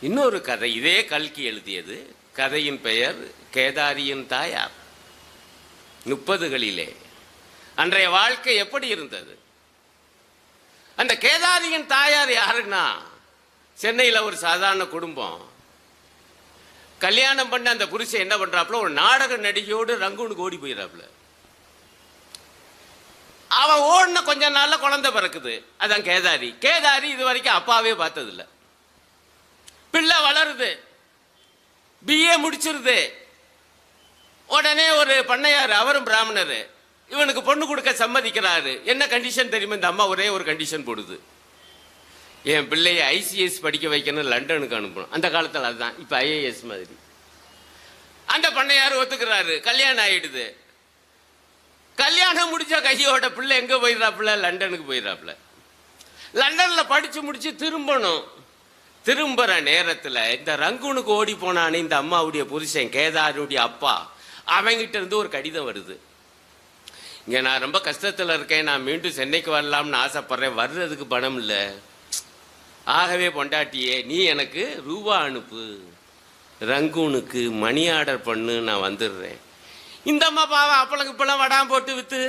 இன்னொரு கதை இதே கல்கி எழுதியது. கதையின் பெயர் கேதாரியின் தாயார். முப்பதுகளிலே. அன்றைய வாழ்க்கை எப்படி இருந்தது? அந்த கேதாரியின் தாயார் யாருன்னா? சென்னையில் ஒரு சாதாரண குடும்பம். கல்யாணம் பண்ண அந்த புருஷன் என்ன பண்றாப்புல ஒரு நாடக நடிகையோடு ரங்கூனுக்கு ஓடி போயிடறாப்புல அவன் ஓடின கொஞ்ச நாள்ல குழந்தை பிறக்குது. அதான் கேதாரி. கேதாரி இது வரைக்கும் அப்பாவே பார்த்ததில்ல. பிள்ளை வளருது. பிஏ முடிச்சிருது. உடனே ஒரு பண்ணையார் அவரும் பிராமணர். இவனுக்கு பொண்ணு கொடுக்க சம்மதிக்கிறாரு. என்ன கண்டிஷன் தெரியுமா? இந்த அம்மா ஒரே ஒரு கண்டிஷன் போடுது. என் பிள்ளைய ஐசிஎஸ் படிக்க வைக்கணும் லண்டனுக்கு அனுப்பணும். அந்த காலத்தில் அதுதான். இப்போ ஐஏஎஸ் மாதிரி. அந்த பண்ணையார் ஒத்துக்கிறாரு. கல்யாணம் ஆயிடுது. கல்யாணம் முடிச்ச கையோட பிள்ளை எங்கே போயிடுறாப்புல? லண்டனுக்கு போயிடுறாப்புல. லண்டனில் படித்து முடித்து திரும்பணும். திரும்புற நேரத்தில் இந்த ரங்கூனுக்கு ஓடி போனானே இந்த அம்மாவுடைய புருஷன் கேதாருடைய அப்பா அவங்கிட்ட இருந்து ஒரு கடிதம் வருது. இங்கே நான் ரொம்ப கஷ்டத்தில் இருக்கேன் நான் மீண்டும் சென்னைக்கு வரலாம்னு ஆசைப்பட்றேன் வர்றதுக்கு பணம் இல்லை. ஆகவே பொண்டாட்டியே நீ எனக்கு ரூபா அனுப்பு. ரங்கூனுக்கு மணி ஆர்டர் பண்ணு நான் வந்துடுறேன். இந்த அம்மா பாவம் அப்பளம் இப்பெல்லாம் வடாம் போட்டு விற்று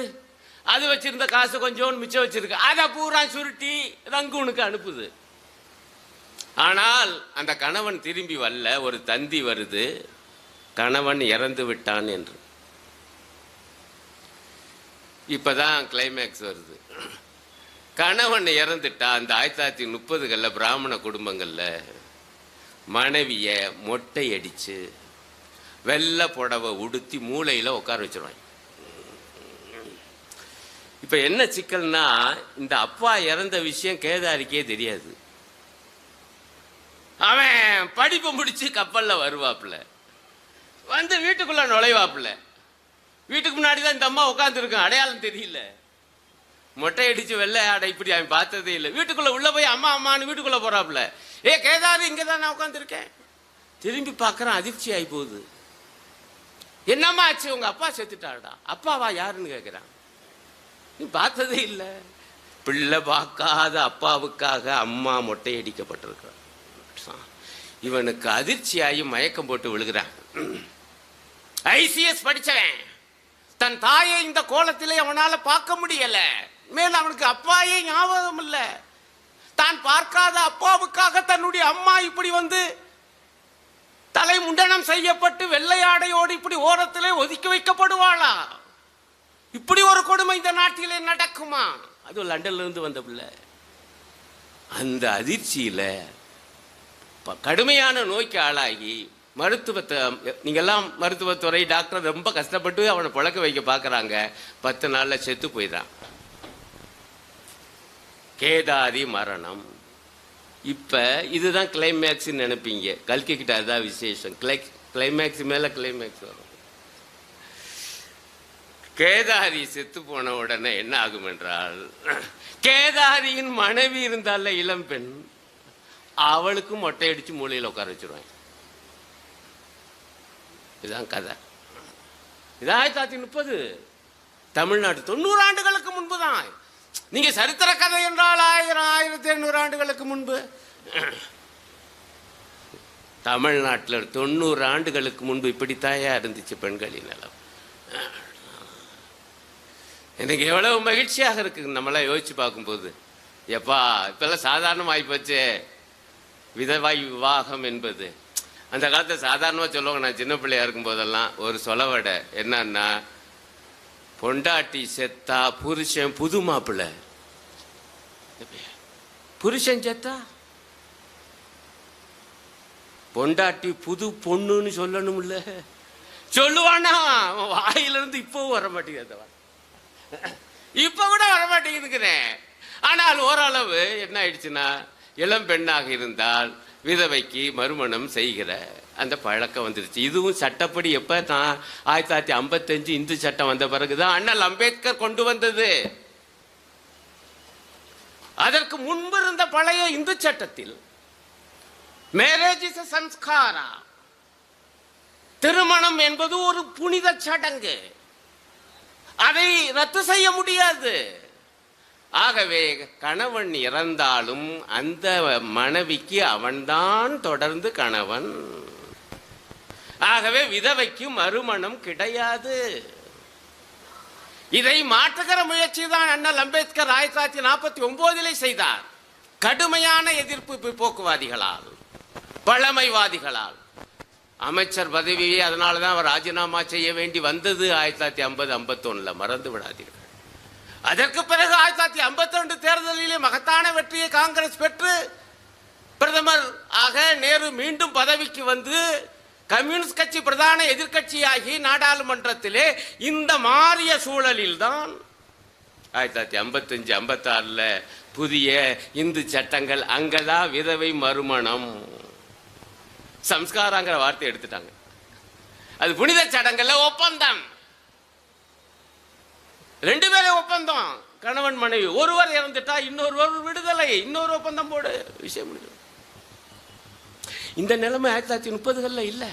அது வச்சுருந்த காசு கொஞ்சோண்டு மிச்சம் வச்சுருக்கு. அதை பூரா சுருட்டி ரங்கூனுக்கு அனுப்புது. ஆனால் அந்த கணவன் திரும்பி வரல. ஒரு தந்தி வருது. கணவன் இறந்து விட்டான் என்று. இப்பதான் கிளைமேக்ஸ் வருது. கணவன் இறந்துட்டா அந்த ஆயிரத்தி தொள்ளாயிரத்தி முப்பதுகளில் பிராமண குடும்பங்களில் மனைவிய மொட்டை அடித்து வெள்ளை புடவை உடுத்தி மூளையில் உட்கார வச்சிருவாங்க. இப்போ என்ன சிக்கல்னா இந்த அப்பா இறந்த விஷயம் கேதாரிக்கே தெரியாது. அவன் படிப்பு முடிச்சு கப்பலில் வருவாப்புல. வந்து வீட்டுக்குள்ள நுழைவாப்புல. வீட்டுக்கு முன்னாடி தான் இந்த அம்மா உட்காந்துருக்கான் அடையாளம் தெரியல. மொட்டை அடிச்சு வெள்ளை ஆடை இப்படி அவன் பார்த்ததே இல்லை. வீட்டுக்குள்ள உள்ள போய் அம்மா அம்மான்னு வீட்டுக்குள்ள போறாப்புல. ஏ கேதாரு இங்கே தான் நான் உட்காந்துருக்கேன் திரும்பி பார்க்கறான் அதிர்ச்சி ஆகி போகுது. என்னம்மா ஆச்சு? உங்க அப்பா செத்துட்டாடா அப்பாவா யாருன்னு கேட்குறான் நீ பார்த்ததே இல்லை. பிள்ளை பார்க்காத அப்பாவுக்காக அம்மா மொட்டை அடிக்கப்பட்டிருக்கிறான். இவனுக்கு அதிர்ச்சியாகி மயக்கம் போட்டு விழுகிறான். ஐசிஎஸ் படிச்சவன். தன் தாயை இந்த கோலத்திலே அவனால பார்க்க முடியல. மேல அவனுக்கு அப்பாயே ஞாபகம் இல்ல. தான் பார்க்காத அப்பாவுக்காக தன்னுடைய அம்மா இப்படி வந்து தலை முண்டனம் செய்யப்பட்டு வெள்ளையாடையோடு இப்படி ஓரத்திலே ஒதுக்கி வைக்கப்படுவாளா? இப்படி ஒரு கொடுமை இந்த நாட்டிலே நடக்குமா? அது லண்டன்ல இருந்து வந்த பிள்ளை. அந்த அதிர்ச்சியில கடுமையான நோய்க்கு ஆளாகி மருத்துவத்தை நீங்கள்லாம் மருத்துவத்துறை டாக்டர் ரொம்ப கஷ்டப்பட்டு அவனை பழக்க வைக்க பார்க்குறாங்க பத்து நாளில் செத்து போயிடான் கேதாரி மரணம். இப்போ இதுதான் கிளைமேக்ஸ்ன்னு நினைப்பீங்க. கல்கி கிட்ட அதுதான் விசேஷம். கிளை கிளைமேக்ஸ் மேலே கிளைமேக்ஸ் வரும். கேதாரி செத்து போன உடனே என்ன ஆகும் என்றால் கேதாரியின் மனைவி இருந்தால இளம்பெண் அவளுக்கும் மொட்டை அடிச்சு மூலையில் உட்கார வச்சிருவாங்க. இதுதான் கதை. இது ஆயிரத்தி தொள்ளாயிரத்தி முப்பது. தமிழ்நாடு தொண்ணூறு ஆண்டுகளுக்கு முன்பு தான். நீங்க சரித்திர கதை என்றால் ஆயிரம் ஆயிரத்தி எண்ணூறு ஆண்டுகளுக்கு முன்பு. தமிழ்நாட்டில் தொண்ணூறு ஆண்டுகளுக்கு முன்பு இப்படித்தாயா இருந்துச்சு பெண்களின் நிலம். எனக்கு எவ்வளவு மகிழ்ச்சியாக இருக்கு. நம்மளாம் யோசிச்சு பார்க்கும்போது. எப்பா இப்பெல்லாம் சாதாரணமாகி போச்சே. விதவாய் விவாகம் என்பது. அந்த காலத்தில் சாதாரணமாக சொல்லுவாங்க நான் சின்ன பிள்ளையா இருக்கும் போதெல்லாம் ஒரு சொலவடை என்னன்னா பொண்டாட்டி செத்தா புருஷன் புது மாப்பிள்ளை. புருஷன் செத்தா? பொண்டாட்டி புது பொண்ணுன்னு சொல்லணும்ல. சொல்லுவானா? அவன் வாயிலிருந்து இப்பவும் வர மாட்டேங்குது இப்போ கூட வர மாட்டேங்குதுங்கிறேன். ஆனால் ஓரளவு என்ன ஆயிடுச்சுன்னா இளம் பெண்ணாக இருந்தால் விதவைக்கு மறுமணம் செய்கிற அந்த பழக்கம் வந்துருச்சு. இதுவும் சட்டப்படி எப்போ? தான் ஆயிரத்தி தொள்ளாயிரத்தி ஐம்பத்தஞ்சு இந்து சட்டம் வந்த பிறகுதான் அண்ணல் அம்பேத்கர் கொண்டு வந்தது. அதற்கு முன்பு இருந்த பழைய இந்து சட்டத்தில் மேரேஜ் இஸ் சம்ஸ்காரா திருமணம் என்பது ஒரு புனித சடங்கு. அதை ரத்து செய்ய முடியாது. ஆகவே கணவன் இறந்தாலும் அந்த மனைவிக்கு அவன்தான் தொடர்ந்து கணவன். ஆகவே விதவைக்கு மறுமணம் கிடையாது. இதை மாற்றுகிற முயற்சி தான் அண்ணல் அம்பேத்கர் ஆயிரத்தி தொள்ளாயிரத்தி நாற்பத்தி ஒன்பதிலே செய்தார். கடுமையான எதிர்ப்பு போக்குவாதிகளால் பழமைவாதிகளால். அமைச்சர் பதவியை அதனால தான் அவர் ராஜினாமா செய்ய வேண்டி வந்தது ஆயிரத்தி தொள்ளாயிரத்தி ஐம்பது ஐம்பத்தொன்னுல மறந்து விடாதீர்கள். அதற்கு பிறகு ஆயிரத்தி தொள்ளாயிரத்தி ஐம்பத்தி ரெண்டு தேர்தலிலே மகத்தான வெற்றியை காங்கிரஸ் பெற்று பிரதமர் ஆக நேரு மீண்டும் பதவிக்கு வந்து கம்யூனிஸ்ட் கட்சி பிரதான எதிர்க்கட்சியாகி நாடாளுமன்றத்திலே இந்த மாறிய சூழலில்தான் ஆயிரத்தி தொள்ளாயிரத்தி ஐம்பத்தஞ்சு ஐம்பத்தாறில் புதிய இந்து சட்டங்கள் அங்கதா விதவை மறுமணம். சம்ஸ்காரங்கிற வார்த்தை எடுத்துட்டாங்க. அது புனித சடங்குல ஒப்பந்தம். ரெண்டு பேரும் ஒப்பந்தம். கணவன் மனைவி. ஒருவர் இறந்துட்டா இன்னொருவர் விடுதலை. இன்னொரு ஒப்பந்தம் போடு. விஷயம் முடிஞ்சு இந்த நிலைமை ஆயிரத்தி தொள்ளாயிரத்தி முப்பதுகளில் இல்லை.